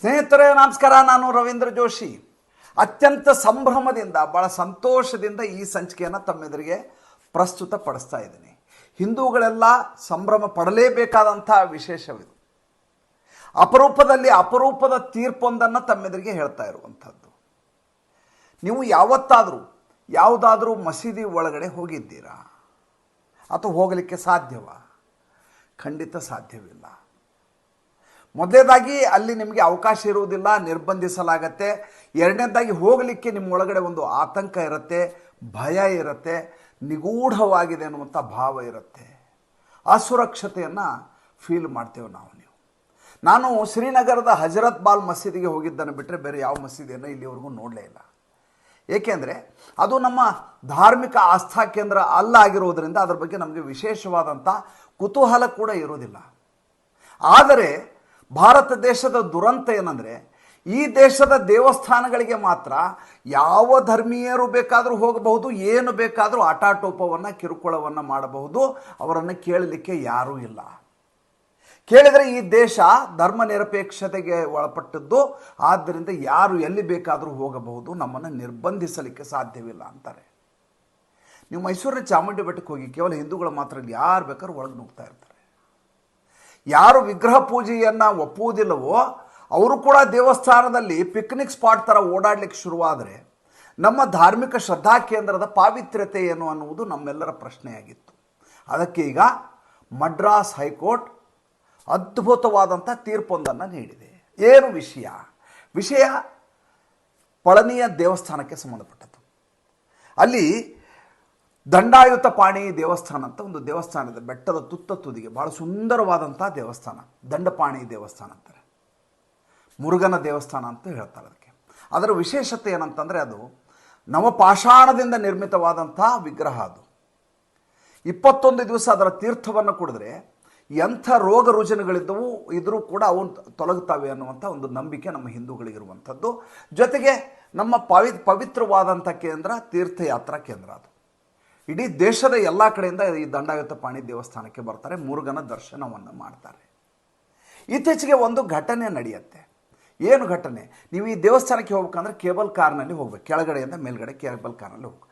ಸ್ನೇಹಿತರೇ, ನಮಸ್ಕಾರ. ನಾನು ರವೀಂದ್ರ ಜೋಶಿ. ಅತ್ಯಂತ ಸಂಭ್ರಮದಿಂದ ಭಾಳ ಸಂತೋಷದಿಂದ ಈ ಸಂಚಿಕೆಯನ್ನು ತಮ್ಮೆದುರಿಗೆ ಪ್ರಸ್ತುತ ಪಡಿಸ್ತಾ ಇದ್ದೀನಿ. ಹಿಂದೂಗಳೆಲ್ಲ ಸಂಭ್ರಮ ಪಡಲೇಬೇಕಾದಂಥ ವಿಶೇಷವಿದು. ಅಪರೂಪದಲ್ಲಿ ಅಪರೂಪದ ತೀರ್ಪೊಂದನ್ನು ತಮ್ಮೆದುರಿಗೆ ಹೇಳ್ತಾ ಇರುವಂಥದ್ದು. ನೀವು ಯಾವತ್ತಾದರೂ, ಯಾವುದಾದ್ರೂ ಮಸೀದಿ ಒಳಗಡೆ ಹೋಗಿದ್ದೀರಾ? ಅಥವಾ ಹೋಗಲಿಕ್ಕೆ ಸಾಧ್ಯವಾ? ಖಂಡಿತ ಸಾಧ್ಯವಿಲ್ಲ. ಮೊದಲನೇದಾಗಿ ಅಲ್ಲಿ ನಿಮಗೆ ಅವಕಾಶ ಇರುವುದಿಲ್ಲ, ನಿರ್ಬಂಧಿಸಲಾಗತ್ತೆ. ಎರಡನೇದಾಗಿ ಹೋಗಲಿಕ್ಕೆ ನಿಮ್ಮ ಒಳಗಡೆ ಒಂದು ಆತಂಕ ಇರುತ್ತೆ, ಭಯ ಇರುತ್ತೆ, ನಿಗೂಢವಾಗಿದೆ ಅನ್ನುವಂಥ ಭಾವ ಇರುತ್ತೆ. ಅಸುರಕ್ಷತೆಯನ್ನು ಫೀಲ್ ಮಾಡ್ತೇವೆ ನಾವು ನೀವು. ನಾನು ಶ್ರೀನಗರದ ಹಜರತ್ ಬಾಲ್ ಮಸೀದಿಗೆ ಹೋಗಿದ್ದನ್ನು ಬಿಟ್ಟರೆ ಬೇರೆ ಯಾವ ಮಸೀದಿಯನ್ನು ಇಲ್ಲಿವರೆಗೂ ನೋಡಲೇ ಇಲ್ಲ. ಏಕೆಂದರೆ ಅದು ನಮ್ಮ ಧಾರ್ಮಿಕ ಆಸ್ಥಾ ಕೇಂದ್ರ ಅಲ್ಲ ಆಗಿರೋದ್ರಿಂದ ಅದರ ಬಗ್ಗೆ ನಮಗೆ ವಿಶೇಷವಾದಂಥ ಕುತೂಹಲ ಕೂಡ ಇರೋದಿಲ್ಲ ಆದರೆ ಭಾರತ ದೇಶದ ದುರಂತ ಏನಂದರೆ, ಈ ದೇಶದ ದೇವಸ್ಥಾನಗಳಿಗೆ ಮಾತ್ರ ಯಾವ ಧರ್ಮೀಯರು ಬೇಕಾದರೂ ಹೋಗಬಹುದು, ಏನು ಬೇಕಾದರೂ ಆಟಾಟೋಪವನ್ನು, ಕಿರುಕುಳವನ್ನು ಮಾಡಬಹುದು. ಅವರನ್ನು ಕೇಳಲಿಕ್ಕೆ ಯಾರೂ ಇಲ್ಲ. ಕೇಳಿದರೆ ಈ ದೇಶ ಧರ್ಮ ನಿರಪೇಕ್ಷತೆಗೆ ಒಳಪಟ್ಟದ್ದು, ಆದ್ದರಿಂದ ಯಾರು ಎಲ್ಲಿ ಬೇಕಾದರೂ ಹೋಗಬಹುದು, ನಮ್ಮನ್ನು ನಿರ್ಬಂಧಿಸಲಿಕ್ಕೆ ಸಾಧ್ಯವಿಲ್ಲ ಅಂತಾರೆ. ನೀವು ಮೈಸೂರಿನ ಚಾಮುಂಡಿ ಬೆಟ್ಟಕ್ಕೆ ಹೋಗಿ, ಕೇವಲ ಹಿಂದೂಗಳು ಮಾತ್ರ ಯಾರು ಬೇಕಾದ್ರೂ ಒಳಗೆ ನುಗ್ತಾ ಇರ್ತಾರೆ. ಯಾರು ವಿಗ್ರಹ ಪೂಜೆಯನ್ನು ಒಪ್ಪುವುದಿಲ್ಲವೋ ಅವರು ಕೂಡ ದೇವಸ್ಥಾನದಲ್ಲಿ ಪಿಕ್ನಿಕ್ ಸ್ಪಾಟ್ ಥರ ಓಡಾಡಲಿಕ್ಕೆ ಶುರುವಾದರೆ ನಮ್ಮ ಧಾರ್ಮಿಕ ಶ್ರದ್ಧಾ ಕೇಂದ್ರದ ಪಾವಿತ್ರ್ಯತೆ ಏನು ಅನ್ನುವುದು ನಮ್ಮೆಲ್ಲರ ಪ್ರಶ್ನೆಯಾಗಿತ್ತು. ಅದಕ್ಕೆ ಈಗ ಮಡ್ರಾಸ್ ಹೈಕೋರ್ಟ್ ಅದ್ಭುತವಾದಂಥ ತೀರ್ಪೊಂದನ್ನು ನೀಡಿದೆ. ಏನು ವಿಷಯ? ವಿಷಯ ಪಳನಿಯ ದೇವಸ್ಥಾನಕ್ಕೆ ಸಂಬಂಧಪಟ್ಟದ್ದು. ಅಲ್ಲಿ ದಂಡಾಯುತ ಪಾಣಿ ದೇವಸ್ಥಾನ ಅಂತ ಒಂದು ದೇವಸ್ಥಾನ ಇದೆ. ಬೆಟ್ಟದ ತುತ್ತ ತುದಿಗೆ ಭಾಳ ಸುಂದರವಾದಂಥ ದೇವಸ್ಥಾನ. ದಂಡಪಾಣಿ ದೇವಸ್ಥಾನ ಅಂತಾರೆ. ಮುರುಗನ ದೇವಸ್ಥಾನ ಅಂತ ಹೇಳ್ತಾರೆ ಅದಕ್ಕೆ. ಅದರ ವಿಶೇಷತೆ ಏನಂತಂದರೆ ಅದು ನವಪಾಷಾಣದಿಂದ ನಿರ್ಮಿತವಾದಂಥ ವಿಗ್ರಹ ಅದು. ಇಪ್ಪತ್ತೊಂದು ದಿವಸ ಅದರ ತೀರ್ಥವನ್ನು ಕುಡಿದ್ರೆ ಎಂಥ ರೋಗ ರುಜಿನಗಳಿದ್ದವು ಇದ್ರೂ ಕೂಡ ಅವು ತೊಲಗುತ್ತವೆ ಅನ್ನುವಂಥ ಒಂದು ನಂಬಿಕೆ ನಮ್ಮ ಹಿಂದೂಗಳಿಗಿರುವಂಥದ್ದು ಜೊತೆಗೆ ನಮ್ಮ ಪವಿ, ಪವಿತ್ರವಾದಂಥ ಕೇಂದ್ರ ತೀರ್ಥಯಾತ್ರಾ ಕೇಂದ್ರ ಅದು. ಇಡೀ ದೇಶದ ಎಲ್ಲ ಕಡೆಯಿಂದ ಈ ದಂಡಾಯುತ ಪಾಣಿ ದೇವಸ್ಥಾನಕ್ಕೆ ಬರ್ತಾರೆ. ಮುರುಘನ ದರ್ಶನವನ್ನು ಮಾಡ್ತಾರೆ. ಇತ್ತೀಚೆಗೆ ಒಂದು ಘಟನೆ ನಡೆಯುತ್ತೆ. ಏನು ಘಟನೆ? ನೀವು ಈ ದೇವಸ್ಥಾನಕ್ಕೆ ಹೋಗ್ಬೇಕಂದ್ರೆ ಕೇಬಲ್ ಕಾರ್ನಲ್ಲಿ ಹೋಗ್ಬೇಕು. ಕೆಳಗಡೆಯಿಂದ ಮೇಲ್ಗಡೆ ಕೇಬಲ್ ಕಾರ್ನಲ್ಲಿ ಹೋಗ್ಬೇಕು.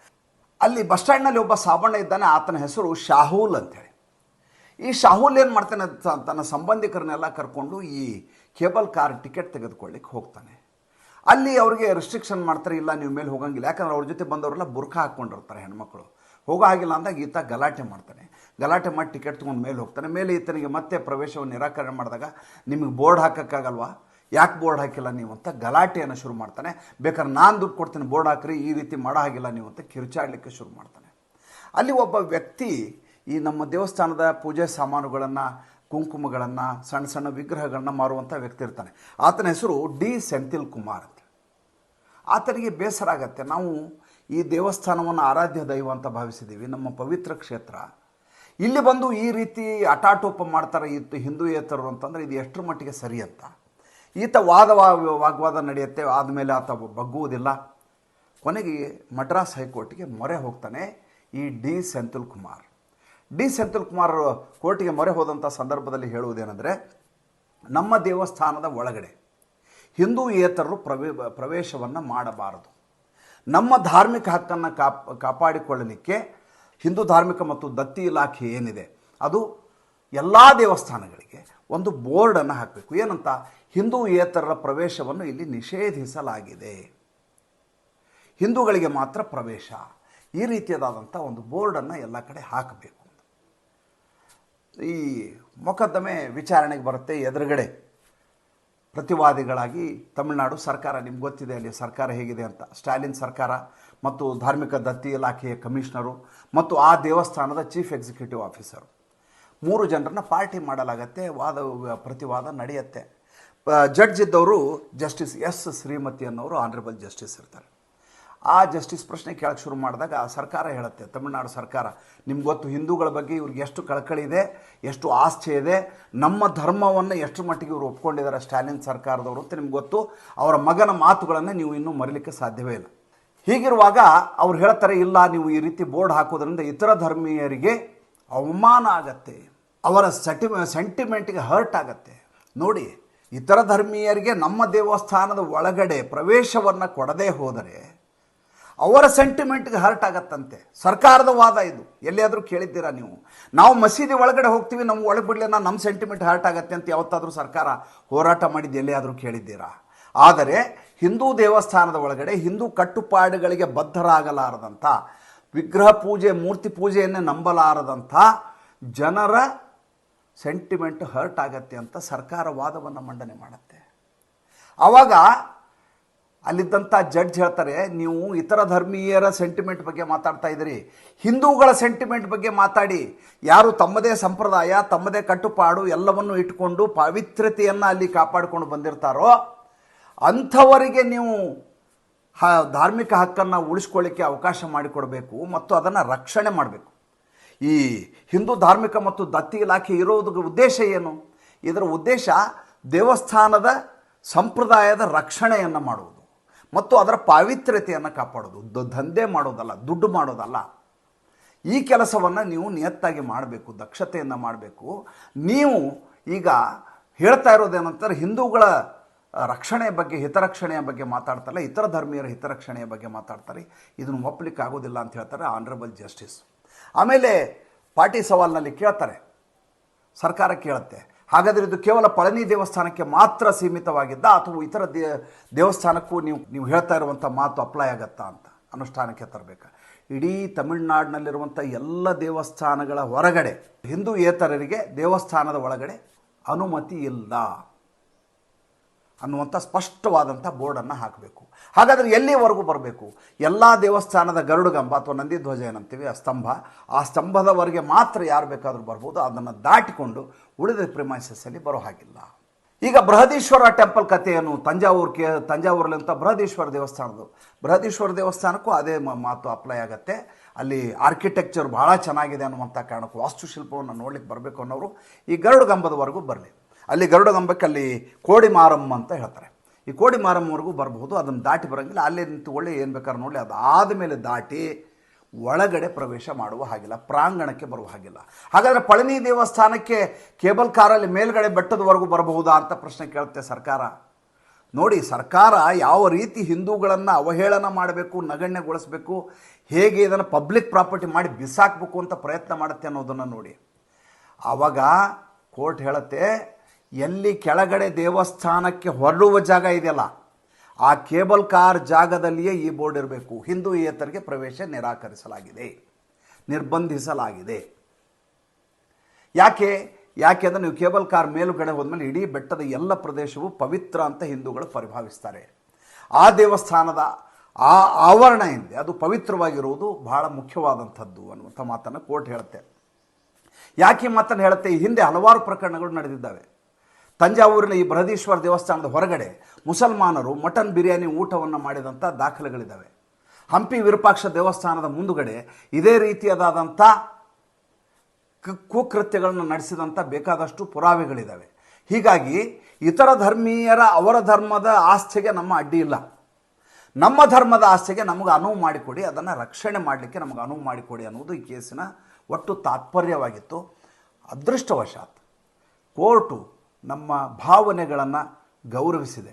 ಅಲ್ಲಿ ಬಸ್ ಸ್ಟ್ಯಾಂಡ್ನಲ್ಲಿ ಒಬ್ಬ ಸಾಬಣ್ಣ ಇದ್ದಾನೆ. ಆತನ ಹೆಸರು ಶಾಹುಲ್ ಅಂತೇಳಿ. ಈ ಶಾಹುಲ್ ಏನು ಮಾಡ್ತಾನೆ? ತನ್ನ ಸಂಬಂಧಿಕರನ್ನೆಲ್ಲ ಕರ್ಕೊಂಡು ಈ ಕೇಬಲ್ ಕಾರ್ ಟಿಕೆಟ್ ತೆಗೆದುಕೊಳ್ಳಿಕ್ಕೆ ಹೋಗ್ತಾನೆ. ಅಲ್ಲಿ ಅವರಿಗೆ ರೆಸ್ಟ್ರಿಕ್ಷನ್ ಮಾಡ್ತಾರೆ. ಇಲ್ಲ, ನೀವು ಮೇಲೆ ಹೋಗಂಗಿಲ್ಲ. ಯಾಕಂದ್ರೆ ಅವ್ರ ಜೊತೆ ಬಂದವರೆಲ್ಲ ಬುರ್ಖಾ ಹಾಕ್ಕೊಂಡಿರ್ತಾರೆ ಹೆಣ್ಮಕ್ಳು. ಹೋಗೋ ಹಾಗಿಲ್ಲ ಅಂದಾಗ ಈತ ಗಲಾಟೆ ಮಾಡ್ತಾನೆ. ಗಲಾಟೆ ಮಾಡಿ ಟಿಕೆಟ್ ತೊಗೊಂಡು ಮೇಲೆ ಹೋಗ್ತಾನೆ. ಮೇಲೆ ಈತನಿಗೆ ಮತ್ತೆ ಪ್ರವೇಶವನ್ನು ನಿರಾಕರಣೆ ಮಾಡಿದಾಗ ನಿಮಗೆ ಬೋರ್ಡ್ ಹಾಕೋಕ್ಕಾಗಲ್ವಾ? ಯಾಕೆ ಬೋರ್ಡ್ ಹಾಕಿಲ್ಲ ನೀವು ಅಂತ ಗಲಾಟೆಯನ್ನು ಶುರು ಮಾಡ್ತಾನೆ. ಬೇಕಾದ್ರೆ ನಾನು ದುಡ್ಡು ಕೊಡ್ತೀನಿ, ಬೋರ್ಡ್ ಹಾಕ್ರಿ, ಈ ರೀತಿ ಮಾಡೋ ಹಾಗಿಲ್ಲ ನೀವು ಅಂತ ಕಿರುಚಾಡಲಿಕ್ಕೆ ಶುರು ಮಾಡ್ತಾನೆ. ಅಲ್ಲಿ ಒಬ್ಬ ವ್ಯಕ್ತಿ ಈ ನಮ್ಮ ದೇವಸ್ಥಾನದ ಪೂಜೆ ಸಾಮಾನುಗಳನ್ನು, ಕುಂಕುಮಗಳನ್ನು, ಸಣ್ಣ ಸಣ್ಣ ವಿಗ್ರಹಗಳನ್ನ ಮಾರುವಂಥ ವ್ಯಕ್ತಿ ಇರ್ತಾನೆ. ಆತನ ಹೆಸರು ಡಿ. ಸೆಂಥಿಲ್ ಕುಮಾರ್ ಅಂತ. ಆತನಿಗೆ ಬೇಸರ ಆಗತ್ತೆ. ನಾವು ಈ ದೇವಸ್ಥಾನವನ್ನು ಆರಾಧ್ಯ ದೈವ ಅಂತ ಭಾವಿಸಿದ್ದೀವಿ, ನಮ್ಮ ಪವಿತ್ರ ಕ್ಷೇತ್ರ. ಇಲ್ಲಿ ಬಂದು ಈ ರೀತಿ ಅಟಾಟೋಪ ಮಾಡ್ತಾರೆ ಇತ್ತು ಹಿಂದೂಯೇತರರು ಅಂತಂದರೆ ಇದು ಎಷ್ಟರ ಮಟ್ಟಿಗೆ ಸರಿ ಅಂತ. ಈತ ವಾದ ವಾಗ್ವಾದ ನಡೆಯುತ್ತೆ, ಆದಮೇಲೆ ಆತ ಬಗ್ಗುವುದಿಲ್ಲ. ಕೊನೆಗೆ ಮಡ್ರಾಸ್ ಹೈಕೋರ್ಟ್ಗೆ ಮೊರೆ ಹೋಗ್ತಾನೆ ಈ ಡಿ ಸೆಂಥಿಲ್ ಕುಮಾರ್ ಡಿ ಸೆಂಥಿಲ್ ಕುಮಾರ್ ಕೋರ್ಟಿಗೆ ಮೊರೆ ಹೋದಂಥ ಸಂದರ್ಭದಲ್ಲಿ ಹೇಳುವುದೇನೆಂದರೆ, ನಮ್ಮ ದೇವಸ್ಥಾನದ ಒಳಗಡೆ ಹಿಂದೂಯೇತರರು ಪ್ರವೇ, ಪ್ರವೇಶವನ್ನು ಮಾಡಬಾರದು. ನಮ್ಮ ಧಾರ್ಮಿಕ ಹಕ್ಕನ್ನು ಕಾಪ್, ಕಾಪಾಡಿಕೊಳ್ಳಲಿಕ್ಕೆ ಹಿಂದೂ ಧಾರ್ಮಿಕ ಮತ್ತು ದತ್ತಿ ಇಲಾಖೆ ಏನಿದೆ, ಅದು ಎಲ್ಲ ದೇವಸ್ಥಾನಗಳಿಗೆ ಒಂದು ಬೋರ್ಡನ್ನು ಹಾಕಬೇಕು. ಏನಂತ? ಹಿಂದೂ ಏತರರ ಪ್ರವೇಶವನ್ನು ಇಲ್ಲಿ ನಿಷೇಧಿಸಲಾಗಿದೆ. ಹಿಂದೂಗಳಿಗೆ ಮಾತ್ರ ಪ್ರವೇಶ. ಈ ರೀತಿಯಾದಂಥ ಒಂದು ಬೋರ್ಡನ್ನು ಎಲ್ಲ ಕಡೆ ಹಾಕಬೇಕು. ಈ ಮೊಕದ್ದಮೆ ವಿಚಾರಣೆಗೆ ಬರುತ್ತೆ ಎದುರುಗಡೆ. ಪ್ರತಿವಾದಿಗಳಾಗಿ ತಮಿಳುನಾಡು ಸರ್ಕಾರ, ನಿಮ್ಗೆ ಗೊತ್ತಿದೆ ಅಲ್ಲಿ ಸರ್ಕಾರ ಹೇಗಿದೆ ಅಂತ. ಸ್ಟಾಲಿನ್ ಸರ್ಕಾರ ಮತ್ತು ಧಾರ್ಮಿಕ ದತ್ತಿ ಇಲಾಖೆಯ ಕಮಿಷನರು ಮತ್ತು ಆ ದೇವಸ್ಥಾನದ ಚೀಫ್ ಎಕ್ಸಿಕ್ಯೂಟಿವ್ ಆಫೀಸರು ಮೂರು ಜನರನ್ನ ಪಾರ್ಟಿ ಮಾಡಲಾಗತ್ತೆ, ವಾದ, ಪ್ರತಿವಾದ ನಡೆಯುತ್ತೆ. ಜಡ್ಜ್ ಇದ್ದವರು ಜಸ್ಟಿಸ್ ಎಸ್ ಶ್ರೀಮತಿ ಅನ್ನೋರು ಆನರೇಬಲ್ ಜಸ್ಟಿಸ್ ಇರ್ತಾರೆ. ಆ ಜಸ್ಟಿಸ್ ಪ್ರಶ್ನೆ ಕೇಳಕ್ಕೆ ಶುರು ಮಾಡಿದಾಗ ಸರ್ಕಾರ ಹೇಳುತ್ತೆ, ತಮಿಳುನಾಡು ಸರ್ಕಾರ. ನಿಮ್ಗೆ ಗೊತ್ತು, ಹಿಂದೂಗಳ ಬಗ್ಗೆ ಇವ್ರಿಗೆ ಎಷ್ಟು ಕಳಕಳಿ ಇದೆ, ಎಷ್ಟು ಆಸ್ಥೆ ಇದೆ, ನಮ್ಮ ಧರ್ಮವನ್ನು ಎಷ್ಟು ಮಟ್ಟಿಗೆ ಇವರು ಒಪ್ಕೊಂಡಿದ್ದಾರೆ ಸ್ಟಾಲಿನ್ ಸರ್ಕಾರದವರು ಅಂತ ನಿಮ್ಗೆ ಗೊತ್ತು. ಅವರ ಮಗನ ಮಾತುಗಳನ್ನು ನೀವು ಇನ್ನೂ ಮರಿಲಿಕ್ಕೆ ಸಾಧ್ಯವೇ ಇಲ್ಲ. ಹೀಗಿರುವಾಗ ಅವ್ರು ಹೇಳ್ತಾರೆ, ಇಲ್ಲ, ನೀವು ಈ ರೀತಿ ಬೋರ್ಡ್ ಹಾಕೋದ್ರಿಂದ ಇತರ ಧರ್ಮೀಯರಿಗೆ ಅವಮಾನ ಆಗತ್ತೆ, ಅವರ ಸೆಟಿ, ಸೆಂಟಿಮೆಂಟ್ಗೆ ಹರ್ಟ್ ಆಗತ್ತೆ. ನೋಡಿ, ಇತರ ಧರ್ಮೀಯರಿಗೆ ನಮ್ಮ ದೇವಸ್ಥಾನದ ಒಳಗಡೆ ಪ್ರವೇಶವನ್ನು ಕೊಡದೇ ಹೋದರೆ ಅವರ ಸೆಂಟಿಮೆಂಟ್ಗೆ ಹರ್ಟ್ ಆಗತ್ತಂತೆ. ಸರ್ಕಾರದ ವಾದ ಇದು. ಎಲ್ಲಿಯಾದರೂ ಕೇಳಿದ್ದೀರಾ ನೀವು? ನಾವು ಮಸೀದಿ ಒಳಗಡೆ ಹೋಗ್ತೀವಿ, ನಮ್ಮ ಒಳಗೆ ಬಿಡಲಿಲ್ಲ ನಮ್ಮ ಸೆಂಟಿಮೆಂಟ್ ಹರ್ಟ್ ಆಗತ್ತೆ ಅಂತ ಯಾವತ್ತಾದರೂ ಸರ್ಕಾರ ಹೋರಾಟ ಮಾಡಿದ್ದು ಎಲ್ಲಿಯಾದರೂ ಕೇಳಿದ್ದೀರಾ? ಆದರೆ ಹಿಂದೂ ದೇವಸ್ಥಾನದ ಒಳಗಡೆ ಹಿಂದೂ ಕಟ್ಟುಪಾಡುಗಳಿಗೆ ಬದ್ಧರಾಗಲಾರದಂಥ ವಿಗ್ರಹ ಪೂಜೆ, ಮೂರ್ತಿ ಪೂಜೆಯನ್ನೇ ನಂಬಲಾರದಂಥ ಜನರ ಸೆಂಟಿಮೆಂಟ್ ಹರ್ಟ್ ಆಗತ್ತೆ ಅಂತ ಸರ್ಕಾರ ವಾದವನ್ನು ಮಂಡನೆ ಮಾಡುತ್ತೆ. ಆವಾಗ ಅಲ್ಲಿದ್ದಂಥ ಜಡ್ಜ್ ಹೇಳ್ತಾರೆ, ನೀವು ಇತರ ಧರ್ಮೀಯರ ಸೆಂಟಿಮೆಂಟ್ ಬಗ್ಗೆ ಮಾತಾಡ್ತಾ ಇದ್ದೀರಿ. ಹಿಂದೂಗಳ ಸೆಂಟಿಮೆಂಟ್ ಬಗ್ಗೆ ಮಾತಾಡಿ. ಯಾರು ತಮ್ಮದೇ ಸಂಪ್ರದಾಯ, ತಮ್ಮದೇ ಕಟ್ಟುಪಾಡು ಎಲ್ಲವನ್ನು ಇಟ್ಕೊಂಡು ಪವಿತ್ರತೆಯನ್ನು ಅಲ್ಲಿ ಕಾಪಾಡಿಕೊಂಡು ಬಂದಿರ್ತಾರೋ, ಅಂಥವರಿಗೆ ನೀವು ಹ, ಧಾರ್ಮಿಕ ಹಕ್ಕನ್ನು ಉಳಿಸ್ಕೊಳ್ಳಿಕ್ಕೆ ಅವಕಾಶ ಮಾಡಿಕೊಡಬೇಕು ಮತ್ತು ಅದನ್ನು ರಕ್ಷಣೆ ಮಾಡಬೇಕು. ಈ ಹಿಂದೂ ಧಾರ್ಮಿಕ ಮತ್ತು ದತ್ತಿ ಇಲಾಖೆ ಇರೋದಕ್ಕೆ ಉದ್ದೇಶ ಏನು? ಇದರ ಉದ್ದೇಶ ದೇವಸ್ಥಾನದ ಸಂಪ್ರದಾಯದ ರಕ್ಷಣೆಯನ್ನು ಮಾಡುವುದು. ಮತ್ತು ಅದರ ಪಾವಿತ್ರ್ಯತೆಯನ್ನು ಕಾಪಾಡೋದು. ದಂಧೆ ಮಾಡೋದಲ್ಲ, ದುಡ್ಡು ಮಾಡೋದಲ್ಲ. ಈ ಕೆಲಸವನ್ನು ನೀವು ನಿಯತ್ತಾಗಿ ಮಾಡಬೇಕು, ದಕ್ಷತೆಯನ್ನು ಮಾಡಬೇಕು. ನೀವು ಈಗ ಹೇಳ್ತಾ ಇರೋದೇನಂತಾರೆ ಹಿಂದೂಗಳ ರಕ್ಷಣೆಯ ಬಗ್ಗೆ, ಹಿತರಕ್ಷಣೆಯ ಬಗ್ಗೆ ಮಾತಾಡ್ತಲ್ಲ ಇತರ ಧರ್ಮೀಯರ ಹಿತರಕ್ಷಣೆಯ ಬಗ್ಗೆ ಮಾತಾಡ್ತಾರೆ. ಇದನ್ನು ಒಪ್ಪಲಿಕ್ಕೆ ಆಗೋದಿಲ್ಲ ಅಂತ ಹೇಳ್ತಾರೆ ಆನರಬಲ್ ಜಸ್ಟಿಸ್ ಆಮೇಲೆ ಪಾರ್ಟಿ ಸವಾಲ್ನಲ್ಲಿ ಕೇಳ್ತಾರೆ. ಸರ್ಕಾರ ಕೇಳುತ್ತೆ. ಹಾಗಾದರೆ ಇದು ಕೇವಲ ಪಳನಿ ದೇವಸ್ಥಾನಕ್ಕೆ ಮಾತ್ರ ಸೀಮಿತವಾಗಿದ್ದ ಅಥವಾ ಇತರ ದೇ, ದೇವಸ್ಥಾನಕ್ಕೂ ನೀವು ನೀವು ಹೇಳ್ತಾ ಇರುವಂಥ ಮಾತು ಅಪ್ಲೈ ಆಗತ್ತಾ ಅಂತ ಅನುಷ್ಠಾನಕ್ಕೆ ತರಬೇಕಾ? ಇಡೀ ತಮಿಳುನಾಡಿನಲ್ಲಿರುವಂಥ ಎಲ್ಲ ದೇವಸ್ಥಾನಗಳ ಹೊರಗಡೆ ಹಿಂದೂ ಏತರರಿಗೆ ದೇವಸ್ಥಾನದ ಒಳಗಡೆ ಅನುಮತಿ ಇಲ್ಲ. ಅನ್ನುವಂಥ ಸ್ಪಷ್ಟವಾದಂಥ ಬೋರ್ಡನ್ನು ಹಾಕಬೇಕು. ಹಾಗಾದರೆ ಎಲ್ಲಿವರೆಗೂ ಬರಬೇಕು? ಎಲ್ಲ ದೇವಸ್ಥಾನದ ಗರುಡಗಂಬ ಅಥವಾ ನಂದಿ ಧ್ವಜ ಏನಂತೀವಿ? ಆ ಸ್ತಂಭ. ಆ ಸ್ತಂಭದವರೆಗೆ ಮಾತ್ರ ಯಾರು ಬೇಕಾದರೂ ಬರ್ಬೋದು. ಅದನ್ನು ದಾಟಿಕೊಂಡು ಉಳಿದ ಪ್ರಿಮೈಸಸ್ಸಲ್ಲಿ ಬರೋ ಹಾಗಿಲ್ಲ. ಈಗ ಬೃಹದೀಶ್ವರ ಟೆಂಪಲ್ ಕಥೆಯನ್ನು ತಂಜಾವೂರು ಕೆ ತಂಜಾವೂರಲ್ಲಿಂತ ಬೃಹದೀಶ್ವರ ದೇವಸ್ಥಾನದ್ದು. ಬೃಹದೀಶ್ವರ ದೇವಸ್ಥಾನಕ್ಕೂ ಅದೇ ಮಾತು ಅಪ್ಲೈ ಆಗುತ್ತೆ. ಅಲ್ಲಿ ಆರ್ಕಿಟೆಕ್ಚರ್ ಭಾಳ ಚೆನ್ನಾಗಿದೆ ಅನ್ನುವಂಥ ಕಾರಣಕ್ಕೆ ವಾಸ್ತುಶಿಲ್ಪವನ್ನು ನೋಡ್ಲಿಕ್ಕೆ ಬರಬೇಕು ಅನ್ನೋರು ಈ ಗರುಡಗಂಬದವರೆಗೂ ಬರಲಿ. ಅಲ್ಲಿ ಗರುಡಗಂಬಕ್ಕೆ ಅಲ್ಲಿ ಕೋಡಿ ಮಾರಮ್ಮ ಅಂತ ಹೇಳ್ತಾರೆ. ಈ ಕೋಡಿ ಮಾರಮ್ಮವರೆಗೂ ಬರಬಹುದು, ಅದನ್ನು ದಾಟಿ ಬರೋಂಗಿಲ್ಲ. ಅಲ್ಲೇ ನಿಂತುಕೊಳ್ಳಿ ಏನು ಬೇಕಾದ್ರೆ ನೋಡಲಿ, ಅದಾದ ಮೇಲೆ ದಾಟಿ ಒಳಗಡೆ ಪ್ರವೇಶ ಮಾಡುವ ಹಾಗಿಲ್ಲ, ಪ್ರಾಂಗಣಕ್ಕೆ ಬರುವ ಹಾಗಿಲ್ಲ. ಹಾಗಾದರೆ ಪಳನಿ ದೇವಸ್ಥಾನಕ್ಕೆ ಕೇಬಲ್ ಕಾರಲ್ಲಿ ಮೇಲ್ಗಡೆ ಬೆಟ್ಟದವರೆಗೂ ಬರಬಹುದಾ ಅಂತ ಪ್ರಶ್ನೆ ಕೇಳುತ್ತೆ ಸರ್ಕಾರ. ನೋಡಿ, ಸರ್ಕಾರ ಯಾವ ರೀತಿ ಹಿಂದೂಗಳನ್ನು ಅವಹೇಳನ ಮಾಡಬೇಕು, ನಗಣ್ಯಗೊಳಿಸಬೇಕು, ಹೇಗೆ ಇದನ್ನು ಪಬ್ಲಿಕ್ ಪ್ರಾಪರ್ಟಿ ಮಾಡಿ ಬಿಸಾಕಬೇಕು ಅಂತ ಪ್ರಯತ್ನ ಮಾಡುತ್ತೆ ಅನ್ನೋದನ್ನು ನೋಡಿ. ಆವಾಗ ಕೋರ್ಟ್ ಹೇಳುತ್ತೆ ಎಲ್ಲಿ ಕೆಳಗಡೆ ದೇವಸ್ಥಾನಕ್ಕೆ ಹೊರಡುವ ಜಾಗ ಇದೆಯಲ್ಲ, ಆ ಕೇಬಲ್ ಕಾರ್ ಜಾಗದಲ್ಲಿಯೇ ಈ ಬೋರ್ಡ್ ಇರಬೇಕು. ಹಿಂದೂ ಏತರಿಗೆ ಪ್ರವೇಶ ನಿರಾಕರಿಸಲಾಗಿದೆ, ನಿರ್ಬಂಧಿಸಲಾಗಿದೆ. ಯಾಕೆ? ಯಾಕೆ ಅಂದರೆ ನೀವು ಕೇಬಲ್ ಕಾರ್ ಮೇಲುಗಡೆ ಹೋದ್ಮೇಲೆ ಇಡೀ ಬೆಟ್ಟದ ಎಲ್ಲ ಪ್ರದೇಶವು ಪವಿತ್ರ ಅಂತ ಹಿಂದೂಗಳು ಪರಿಭಾವಿಸ್ತಾರೆ. ಆ ದೇವಸ್ಥಾನದ ಆ ಆವರಣ ಏನಿದೆ ಅದು ಪವಿತ್ರವಾಗಿರುವುದು ಬಹಳ ಮುಖ್ಯವಾದಂಥದ್ದು ಅನ್ನುವಂಥ ಮಾತನ್ನು ಕೋರ್ಟ್ ಹೇಳುತ್ತೆ. ಯಾಕೆ ಮಾತನ್ನು ಹೇಳುತ್ತೆ? ಈ ಹಿಂದೆ ಹಲವಾರು ಪ್ರಕರಣಗಳು ನಡೆದಿದ್ದಾವೆ. ತಂಜಾವೂರಿನ ಈ ಬೃಹದೀಶ್ವರ ದೇವಸ್ಥಾನದ ಹೊರಗಡೆ ಮುಸಲ್ಮಾನರು ಮಟನ್ ಬಿರಿಯಾನಿ ಊಟವನ್ನು ಮಾಡಿದಂಥ ದಾಖಲೆಗಳಿದ್ದಾವೆ ಹಂಪಿ ವಿರೂಪಾಕ್ಷ ದೇವಸ್ಥಾನದ ಮುಂದುಗಡೆ ಇದೇ ರೀತಿಯಾದಂಥ ಕುಕೃತ್ಯಗಳನ್ನು ನಡೆಸಿದಂಥ ಬೇಕಾದಷ್ಟು ಪುರಾವೆಗಳಿದ್ದಾವೆ ಹೀಗಾಗಿ ಇತರ ಧರ್ಮೀಯರ ಅವರ ಧರ್ಮದ ಆಸ್ಥೆಗೆ ನಮ್ಮ ಅಡ್ಡಿ ಇಲ್ಲ. ನಮ್ಮ ಧರ್ಮದ ಆಸ್ಥೆಗೆ ನಮಗೆ ಅನುವು ಮಾಡಿಕೊಡಿ, ಅದನ್ನು ರಕ್ಷಣೆ ಮಾಡಲಿಕ್ಕೆ ನಮಗೆ ಅನುವು ಮಾಡಿಕೊಡಿ ಅನ್ನುವುದು ಈ ಕೇಸಿನ ಒಟ್ಟು ತಾತ್ಪರ್ಯವಾಗಿತ್ತು. ಅದೃಷ್ಟವಶಾತ್ ಕೋರ್ಟು ನಮ್ಮ ಭಾವನೆಗಳನ್ನು ಗೌರವಿಸಿದೆ.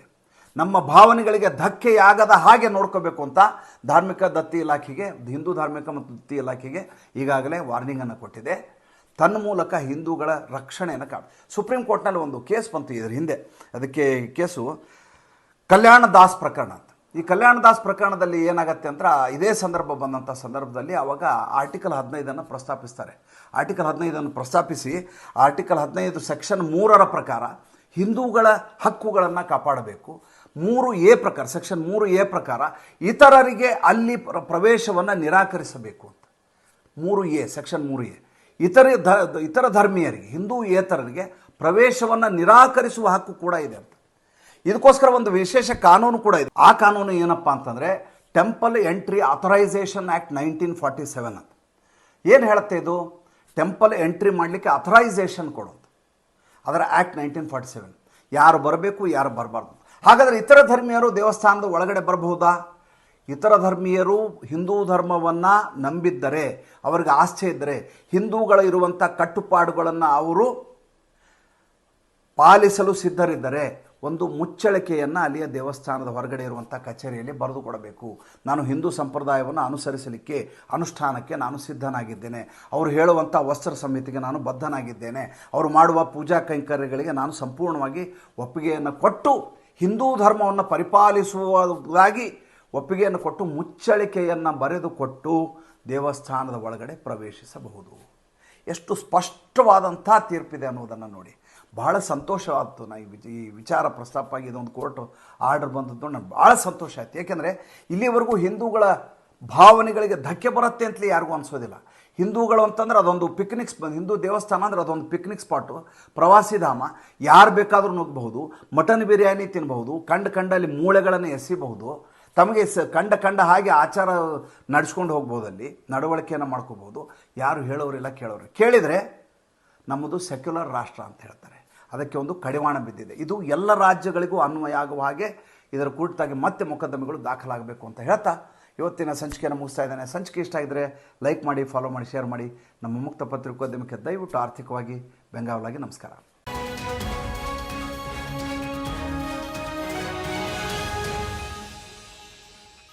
ನಮ್ಮ ಭಾವನೆಗಳಿಗೆ ಧಕ್ಕೆಯಾಗದ ಹಾಗೆ ನೋಡ್ಕೋಬೇಕು ಅಂತ ಧಾರ್ಮಿಕ ದತ್ತಿ ಇಲಾಖೆಗೆ, ಹಿಂದೂ ಧಾರ್ಮಿಕ ಮತ್ತು ದತ್ತಿ ಇಲಾಖೆಗೆ ಈಗಾಗಲೇ ವಾರ್ನಿಂಗನ್ನು ಕೊಟ್ಟಿದೆ. ತನ್ನ ಮೂಲಕ ಹಿಂದೂಗಳ ರಕ್ಷಣೆಯನ್ನು ಕಾಣ ಸುಪ್ರೀಂ ಕೋರ್ಟ್ನಲ್ಲಿ ಒಂದು ಕೇಸ್ ಬಂತು ಇದರ ಹಿಂದೆ. ಅದಕ್ಕೆ ಕೇಸು ಕಲ್ಯಾಣ ದಾಸ್ ಪ್ರಕರಣ ಅಂತ. ಈ ಕಲ್ಯಾಣದಾಸ್ ಪ್ರಕರಣದಲ್ಲಿ ಏನಾಗತ್ತೆ ಅಂದ್ರೆ ಇದೇ ಸಂದರ್ಭ ಬಂದಂಥ ಸಂದರ್ಭದಲ್ಲಿ ಅವಾಗ ಆರ್ಟಿಕಲ್ ಹದಿನೈದನ್ನು ಪ್ರಸ್ತಾಪಿಸ್ತಾರೆ. ಆರ್ಟಿಕಲ್ ಹದಿನೈದನ್ನು ಪ್ರಸ್ತಾಪಿಸಿ ಆರ್ಟಿಕಲ್ ಹದಿನೈದು ಸೆಕ್ಷನ್ ಮೂರರ ಪ್ರಕಾರ ಹಿಂದೂಗಳ ಹಕ್ಕುಗಳನ್ನು ಕಾಪಾಡಬೇಕು. ಮೂರು ಎ ಪ್ರಕಾರ ಸೆಕ್ಷನ್ ಮೂರು ಎ ಪ್ರಕಾರ ಇತರರಿಗೆ ಅಲ್ಲಿ ಪ್ರ- ಪ್ರವೇಶವನ್ನು ನಿರಾಕರಿಸಬೇಕು ಅಂತ. ಮೂರು ಎ ಸೆಕ್ಷನ್ ಮೂರು ಎ. ಇತರ ಧ, ಇತರ ಧರ್ಮೀಯರಿಗೆ, ಹಿಂದೂ ಏತರರಿಗೆ ಪ್ರವೇಶವನ್ನು ನಿರಾಕರಿಸುವ ಹಕ್ಕು ಕೂಡ ಇದೆ ಅಂತ. ಇದಕ್ಕೋಸ್ಕರ ಒಂದು ವಿಶೇಷ ಕಾನೂನು ಕೂಡ ಇದೆ. ಆ ಕಾನೂನು ಏನಪ್ಪ ಅಂತಂದರೆ temple entry authorisation act nineteen forty seven ಅಂತ. ಏನು ಹೇಳುತ್ತೆ ಇದು? ಟೆಂಪಲ್ ಎಂಟ್ರಿ ಮಾಡಲಿಕ್ಕೆ ಅಥರೈಸೇಷನ್ ಕೊಡೋದು ಅದರ ಆ್ಯಕ್ಟ್ ನೈನ್ಟೀನ್ ಫಾರ್ಟಿ ಸೆವೆನ್ ಯಾರು ಬರಬೇಕು, ಯಾರು ಬರಬಾರ್ದು. ಹಾಗಾದರೆ ಇತರ ಧರ್ಮೀಯರು ದೇವಸ್ಥಾನದ ಒಳಗಡೆ ಬರಬಹುದಾ? ಇತರ ಧರ್ಮೀಯರು ಹಿಂದೂ ಧರ್ಮವನ್ನು ನಂಬಿದ್ದರೆ, ಅವರಿಗೆ ಆಸ್ಥೆ ಇದ್ದರೆ, ಹಿಂದೂಗಳ ಇರುವಂಥ ಕಟ್ಟುಪಾಡುಗಳನ್ನು ಅವರು ಪಾಲಿಸಲು ಸಿದ್ಧರಿದ್ದರೆ ಒಂದು ಮುಚ್ಚಳಿಕೆಯನ್ನು ಅಲ್ಲಿಯ ದೇವಸ್ಥಾನದ ಹೊರಗಡೆ ಇರುವಂಥ ಕಚೇರಿಯಲ್ಲಿ ಬರೆದು ಕೊಡಬೇಕು. ನಾನು ಹಿಂದೂ ಸಂಪ್ರದಾಯವನ್ನು ಅನುಸರಿಸಲಿಕ್ಕೆ ಅನುಷ್ಠಾನಕ್ಕೆ ನಾನು ಸಿದ್ಧನಾಗಿದ್ದೇನೆ. ಅವರು ಹೇಳುವಂಥ ವಸ್ತ್ರ ಸಮಿತಿಗೆ ನಾನು ಬದ್ಧನಾಗಿದ್ದೇನೆ. ಅವರು ಮಾಡುವ ಪೂಜಾ ಕೈಂಕರ್ಯಗಳಿಗೆ ನಾನು ಸಂಪೂರ್ಣವಾಗಿ ಒಪ್ಪಿಗೆಯನ್ನು ಕೊಟ್ಟು ಹಿಂದೂ ಧರ್ಮವನ್ನು ಪರಿಪಾಲಿಸುವುದಾಗಿ ಒಪ್ಪಿಗೆಯನ್ನು ಕೊಟ್ಟು ಮುಚ್ಚಳಿಕೆಯನ್ನು ಬರೆದುಕೊಟ್ಟು ದೇವಸ್ಥಾನದ ಒಳಗಡೆ ಪ್ರವೇಶಿಸಬಹುದು. ಎಷ್ಟು ಸ್ಪಷ್ಟವಾದಂಥ ತೀರ್ಪಿದೆ ಅನ್ನೋದನ್ನು ನೋಡಿ. ಬಹಳ ಸಂತೋಷವಾಗ್ತು ನಾ ಈ ವಿಚ, ಈ ವಿಚಾರ ಪ್ರಸ್ತಾಪ ಆಗಿ ಇದೊಂದು ಕೋರ್ಟ್ ಆರ್ಡರ್ ಬಂದದ್ದು ನನಗೆ ಭಾಳ ಸಂತೋಷ ಆಯ್ತು. ಏಕೆಂದರೆ ಇಲ್ಲಿವರೆಗೂ ಹಿಂದೂಗಳ ಭಾವನೆಗಳಿಗೆ ಧಕ್ಕೆ ಬರುತ್ತೆ ಅಂತಲೇ ಯಾರಿಗೂ ಅನಿಸೋದಿಲ್ಲ. ಹಿಂದೂಗಳು ಅಂತಂದ್ರೆ ಅದೊಂದು ಪಿಕ್ನಿಕ್ ಸ್ಪ ಹಿಂದೂ ದೇವಸ್ಥಾನ ಅಂದರೆ ಅದೊಂದು ಪಿಕ್ನಿಕ್ ಸ್ಪಾಟು ಪ್ರವಾಸಿ ಧಾಮ. ಯಾರು ಬೇಕಾದರೂ ನುಗ್ಗಬಹುದು ಮಟನ್ ಬಿರಿಯಾನಿ ತಿನ್ನಬಹುದು ಕಂಡ ಕಂಡಲ್ಲಿ ಮೂಳೆಗಳನ್ನು ಎಸಿಬಹುದು. ತಮಗೆ ಸ, ಕಂಡ ಕಂಡ ಹಾಗೆ ಆಚಾರ ನಡೆಸ್ಕೊಂಡು ಹೋಗ್ಬೋದು ಅಲ್ಲಿ. ನಡವಳಿಕೆಯನ್ನು ಮಾಡ್ಕೋಬೋದು ಯಾರು ಹೇಳೋರಿಲ್ಲ ಕೇಳೋರು. ಕೇಳಿದರೆ ನಮ್ಮದು ಸೆಕ್ಯುಲರ್ ರಾಷ್ಟ್ರ ಅಂತ ಹೇಳ್ತಾರೆ. ಅದಕ್ಕೆ ಒಂದು ಕಡಿವಾಣ ಬಿದ್ದಿದೆ. ಇದು ಎಲ್ಲ ರಾಜ್ಯಗಳಿಗೂ ಅನ್ವಯ ಆಗುವ ಹಾಗೆ ಇದರ ಕುರಿತಾಗಿ ಮತ್ತೆ ಮೊಕದ್ದಮೆಗಳು ದಾಖಲಾಗಬೇಕು ಅಂತ ಹೇಳ್ತಾ ಇವತ್ತಿನ ಸಂಚಿಕೆಯನ್ನು ಮುಗಿಸ್ತಾ ಇದ್ದಾನೆ. ಸಂಚಿಕೆ ಇಷ್ಟ ಆಗಿದ್ರೆ ಲೈಕ್ ಮಾಡಿ ಫಾಲೋ ಮಾಡಿ ಶೇರ್ ಮಾಡಿ. ನಮ್ಮ ಮುಕ್ತ ಪತ್ರಿಕೋದ್ಯಮಕ್ಕೆ ದಯವಿಟ್ಟು ಆರ್ಥಿಕವಾಗಿ ಬೆಂಗಾವಲಾಗಿ ನಮಸ್ಕಾರ.